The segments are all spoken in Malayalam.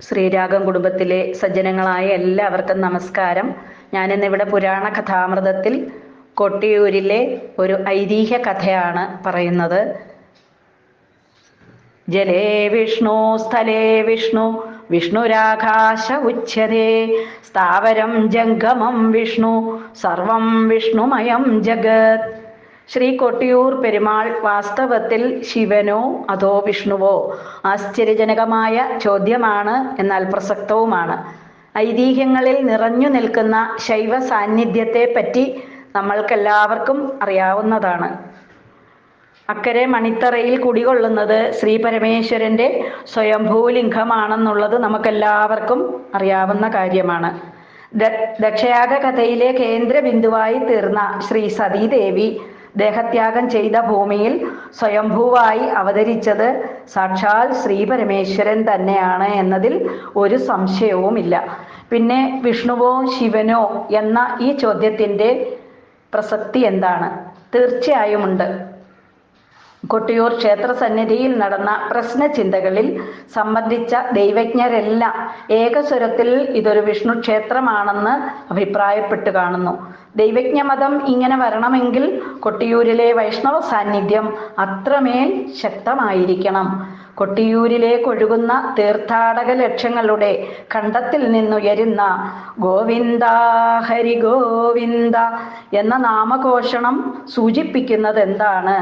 ശ്രീരാഗം കുടുംബത്തിലെ സജ്ജനങ്ങളായ എല്ലാവർക്കും നമസ്കാരം. ഞാനിന്നിവിടെ പുരാണ കഥാമൃതത്തിൽ കൊട്ടിയൂരിലെ ഒരു ഐതിഹ്യ കഥയാണ് പറയുന്നത്. ജലേ വിഷ്ണു സ്ഥലേ വിഷ്ണു വിഷ്ണുരാകാശ ഉച്യതേ സ്ഥാവരം ജംഗമം വിഷ്ണു സർവം വിഷ്ണുമയം ജഗത്. ശ്രീ കൊട്ടിയൂർ പെരുമാൾ വാസ്തവത്തിൽ ശിവനോ അതോ വിഷ്ണുവോ? ആശ്ചര്യജനകമായ ചോദ്യമാണ് എന്നാൽ പ്രസക്തവുമാണ്. ഐതിഹ്യങ്ങളിൽ നിറഞ്ഞു നിൽക്കുന്ന ശൈവ സാന്നിധ്യത്തെ പറ്റി നമ്മൾക്കെല്ലാവർക്കും അറിയാവുന്നതാണ്. അക്കരെ മണിത്തറയിൽ കുടികൊള്ളുന്നത് ശ്രീ പരമേശ്വരന്റെ സ്വയംഭൂലിംഗമാണെന്നുള്ളത് നമുക്കെല്ലാവർക്കും അറിയാവുന്ന കാര്യമാണ്. ദക്ഷയാഗ കഥയിലെ കേന്ദ്ര ബിന്ദുവായി തീർന്ന ശ്രീ സതീദേവി ദേഹത്യാഗം ചെയ്ത ഭൂമിയിൽ സ്വയംഭൂവായി അവതരിച്ചത് സാക്ഷാൽ ശ്രീ പരമേശ്വരൻ തന്നെയാണ് എന്നതിൽ ഒരു സംശയവുമില്ല. പിന്നെ വിഷ്ണുവോ ശിവനോ എന്ന ഈ ചോദ്യത്തിന്റെ പ്രസക്തി എന്താണ്? തീർച്ചയായും ഉണ്ട്. കൊട്ടിയൂർ ക്ഷേത്ര സന്നിധിയിൽ നടന്ന പ്രശ്നചിന്തകളിൽ സംബന്ധിച്ച ദൈവജ്ഞരെല്ലാം ഏകസ്വരത്തിൽ ഇതൊരു വിഷ്ണു ക്ഷേത്രമാണെന്ന് അഭിപ്രായപ്പെട്ടു കാണുന്നു. ദൈവജ്ഞമതം ഇങ്ങനെ വരണമെങ്കിൽ കൊട്ടിയൂരിലെ വൈഷ്ണവ സാന്നിധ്യം അത്രമേൽ ശക്തമായിരിക്കണം. കൊട്ടിയൂരിലേക്കൊഴുകുന്ന തീർത്ഥാടക ലക്ഷ്യങ്ങളുടെ കണ്ടത്തിൽ നിന്നുയരുന്ന ഗോവിന്ദ ഹരി ഗോവിന്ദ എന്ന നാമഘോഷണം സൂചിപ്പിക്കുന്നത് എന്താണ്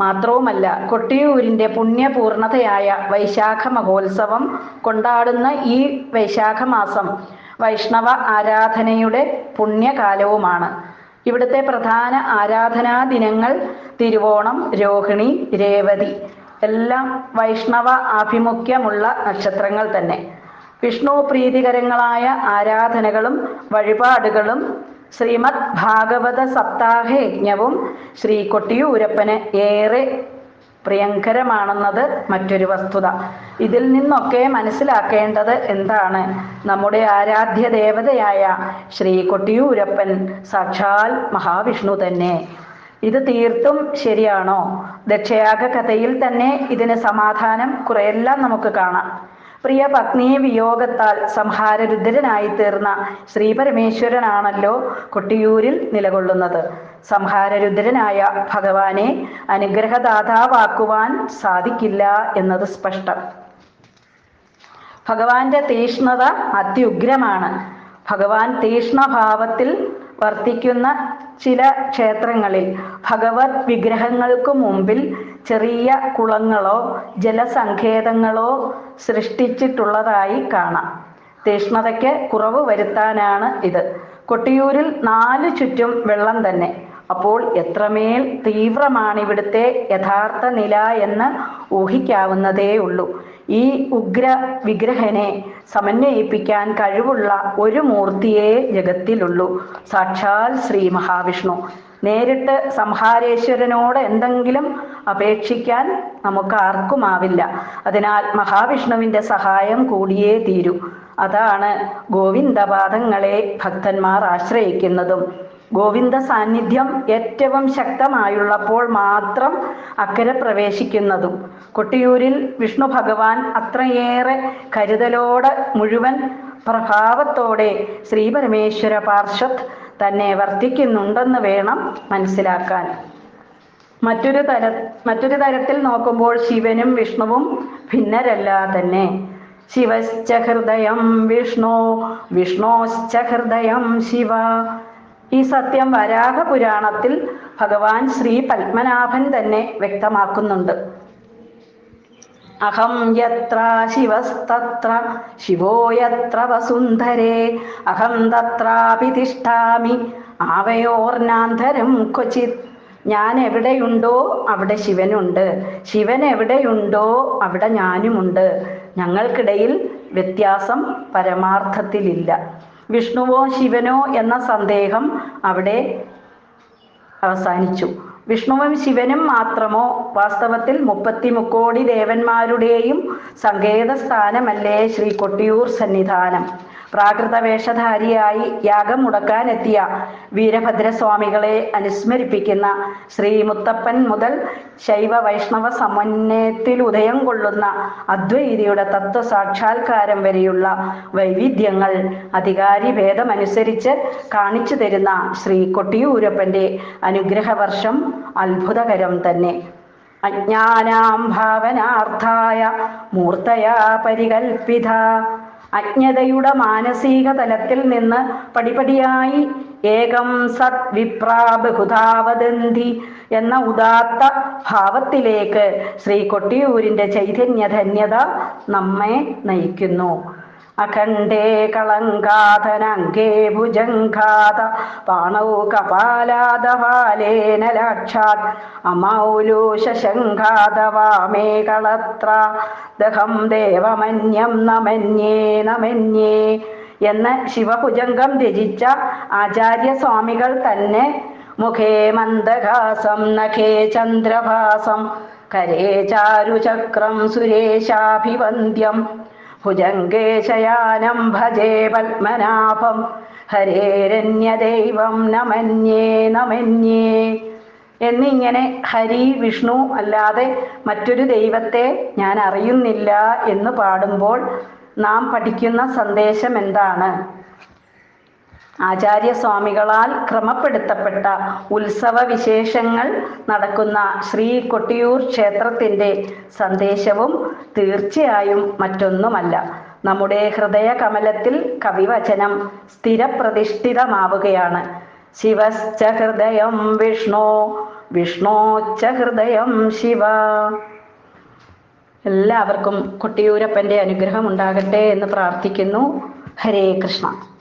മാത്രവുമല്ല കൊട്ടിയൂരിന്റെ പുണ്യപൂർണതയായ വൈശാഖ മഹോത്സവം കൊണ്ടാടുന്ന ഈ വൈശാഖ മാസം വൈഷ്ണവ ആരാധനയുടെ പുണ്യകാലവുമാണ്. ഇവിടുത്തെ പ്രധാന ആരാധനാ ദിനങ്ങൾ തിരുവോണം രോഹിണി രേവതി. എല്ലാം വൈഷ്ണവ ആഭിമുഖ്യമുള്ള നക്ഷത്രങ്ങൾ തന്നെ. വിഷ്ണു പ്രീതികരങ്ങളായ ആരാധനകളും വഴിപാടുകളും ശ്രീമദ് ഭാഗവത സപ്താഹ യജ്ഞവും ശ്രീ കൊട്ടിയൂരപ്പന് ഏറെ പ്രിയങ്കരമാണെന്നത് മറ്റൊരു വസ്തുത. ഇതിൽ നിന്നൊക്കെ മനസ്സിലാക്കേണ്ടത് എന്താണ്? നമ്മുടെ ആരാധ്യ ദേവതയായ ശ്രീ കൊട്ടിയൂരപ്പൻ സാക്ഷാൽ മഹാവിഷ്ണു തന്നെ. ഇത് തീർത്തും ശരിയാണോ? ദക്ഷയാഗ കഥയിൽ തന്നെ ഇതിന് സമാധാനം കുറെയെല്ലാം നമുക്ക് കാണാം. പ്രിയ പത്നി വിയോഗത്താൽ സംഹാരരുദ്രനായി തീർന്ന ശ്രീപരമേശ്വരനാണല്ലോ കൊട്ടിയൂരിൽ നിലകൊള്ളുന്നത്. സംഹാരരുദ്രനായ ഭഗവാനെ അനുഗ്രഹദാതാവാക്കുവാൻ സാധിക്കില്ല എന്നത് സ്പഷ്ടം. ഭഗവാന്റെ തീഷ്ണത അത്യുഗ്രമാണ്. ഭഗവാൻ തീഷ്ണഭാവത്തിൽ വർത്തിക്കുന്ന ചില ക്ഷേത്രങ്ങളിൽ ഭഗവത് വിഗ്രഹങ്ങൾക്ക് മുമ്പിൽ ചെറിയ കുളങ്ങളോ ജലസങ്കേതങ്ങളോ സൃഷ്ടിച്ചിട്ടുള്ളതായി കാണാം. തീഷ്ണതയ്ക്ക് കുറവ് വരുത്താനാണ് ഇത്. കൊട്ടിയൂരിൽ നാല് ചുറ്റും വെള്ളം തന്നെ. അപ്പോൾ എത്രമേൽ തീവ്രമാണ് ഇവിടുത്തെ യഥാർത്ഥ നില എന്ന് ഊഹിക്കാവുന്നതേ ഉള്ളൂ. ഈ ഉഗ്ര വിഗ്രഹനെ സമന്വയിപ്പിക്കാൻ കഴിവുള്ള ഒരു മൂർത്തിയേ ജഗത്തിലുള്ളൂ. സാക്ഷാൽ ശ്രീ മഹാവിഷ്ണു നേരിട്ട് സംഹാരേശ്വരനോട് എന്തെങ്കിലും അപേക്ഷിക്കാൻ നമുക്ക് ആർക്കുമാവില്ല അതിനാൽ മഹാവിഷ്ണുവിന്റെ സഹായം കൂടിയേ തീരൂ. അതാണ് ഗോവിന്ദപാദങ്ങളെ ഭക്തന്മാർ ആശ്രയിക്കുന്നതും. ഗോവിന്ദ സാന്നിധ്യം ഏറ്റവും ശക്തമായുള്ളപ്പോൾ മാത്രം അക്കരെ പ്രവേശിക്കുന്നതും. കൊട്ടിയൂരിൽ വിഷ്ണു ഭഗവാൻ അത്രയേറെ കരുതലോടെ മുഴുവൻ പ്രഭാവത്തോടെ ശ്രീപരമേശ്വര പാർശ്വത് തന്നെ വർദ്ധിക്കുന്നുണ്ടെന്ന് വേണം മനസ്സിലാക്കാൻ. മറ്റൊരു തര മറ്റൊരു തരത്തിൽ നോക്കുമ്പോൾ ശിവനും വിഷ്ണുവും ഭിന്നരല്ല തന്നെ ശിവശ്ച ഹൃദയം വിഷ്ണു വിഷ്ണോശ്ച ഹൃദയം ശിവ. ഈ സത്യം വരാഹ പുരാണത്തിൽ ഭഗവാൻ ശ്രീ പത്മനാഭൻ തന്നെ വ്യക്തമാക്കുന്നുണ്ട്. അഹം യത്ര ശിവസ്തത്ര ശിവോ യത്ര വസുന്ധരേ അഹം തത്രാപി തിഷ്ഠാമി ആവയോർനാന്തരം ക്വചിത്. ഞാൻ എവിടെയുണ്ടോ അവിടെ ശിവനുണ്ട്. ശിവൻ എവിടെയുണ്ടോ അവിടെ ഞാനുമുണ്ട്. ഞങ്ങൾക്കിടയിൽ വ്യത്യാസം പരമാർത്ഥത്തിലില്ല. വിഷ്ണുവോ ശിവനോ എന്ന സന്ദേഹം അവിടെ അവസാനിച്ചു. വിഷ്ണുവും ശിവനും മാത്രമോ? വാസ്തവത്തിൽ മുപ്പത്തി മുക്കോടി ദേവന്മാരുടെയും സങ്കേത സ്ഥാനമല്ലേ ശ്രീ കൊട്ടിയൂർ സന്നിധാനം? പ്രാകൃത വേഷധാരിയായി യാഗം മുടക്കാനെത്തിയ വീരഭദ്രസ്വാമികളെ അനുസ്മരിപ്പിക്കുന്ന ശ്രീ മുത്തപ്പൻ മുതൽ ശൈവ വൈഷ്ണവ സമന്വയത്തിൽ ഉദയം കൊള്ളുന്ന അദ്വൈതിയുടെ തത്വ സാക്ഷാത്കാരം വരെയുള്ള വൈവിധ്യങ്ങൾ അധികാരി ഭേദമനുസരിച്ച് കാണിച്ചു തരുന്ന ശ്രീ കൊട്ടിയൂരപ്പന്റെ അനുഗ്രഹവർഷം അത്ഭുതകരം തന്നെ. അജ്ഞാനാം ഭാവനാർത്ഥായ മൂർത്തയാ പരികൽപ്പിത അജ്ഞതയുടെ മാനസിക തലത്തിൽ നിന്ന് പടിപടിയായി ഏകം സത് വിപ്രാബുധാവതന്തി എന്ന ഉദാത്ത ഭാവത്തിലേക്ക് ശ്രീ കൊട്ടിയൂരിന്റെ ചൈതന്യധന്യത നമ്മെ നയിക്കുന്നു. അഖണ്ഡേ കളങ്കാതനങ്കേ ഭുജങ്കാത പാണൗ കപാലാദവാലേന ലാക്ഷാത് അമൗലൂശങ്കാത വാമേ കളത്ര ദഹം ദേവമന്യം നമന്യേ നമന്യേ എന്ന് ശിവഭുജംഗം രചിച്ച ആചാര്യസ്വാമികൾ തന്നെ മുഖേ മന്ദഹാസം നഖേ ചന്ദ്രഭാസം കരേ ചാരുചക്രം സുരേശാഭിവന്ദ്യം. ഭുജംഗേ ശയാനം ഭജേ പത്മനാഭം. ഹരേരന്യദൈവം നമന്യേ നമന്യേ. എന്നിങ്ങനെ ഹരി വിഷ്ണു അല്ലാതെ മറ്റൊരു ദൈവത്തെ ഞാൻ അറിയുന്നില്ല എന്ന് പാടുമ്പോൾ നാം പഠിക്കുന്ന സന്ദേശം എന്താണ്? ആചാര്യസ്വാമികളാൽ ക്രമപ്പെടുത്തപ്പെട്ട ഉത്സവ വിശേഷങ്ങൾ നടക്കുന്ന ശ്രീ കൊട്ടിയൂർ ക്ഷേത്രത്തിന്റെ സന്ദേശവും തീർച്ചയായും മറ്റൊന്നുമല്ല. നമ്മുടെ ഹൃദയ കമലത്തിൽ കവിവചനം സ്ഥിരപ്രതിഷ്ഠിതമാവുകയാണ്. ശിവശ്ച ഹൃദയം വിഷ്ണു വിഷ്ണോച്ച ഹൃദയം ശിവ. എല്ലാവർക്കും കൊട്ടിയൂരപ്പന്റെ അനുഗ്രഹം ഉണ്ടാകട്ടെ എന്ന് പ്രാർത്ഥിക്കുന്നു. ഹരേ കൃഷ്ണ.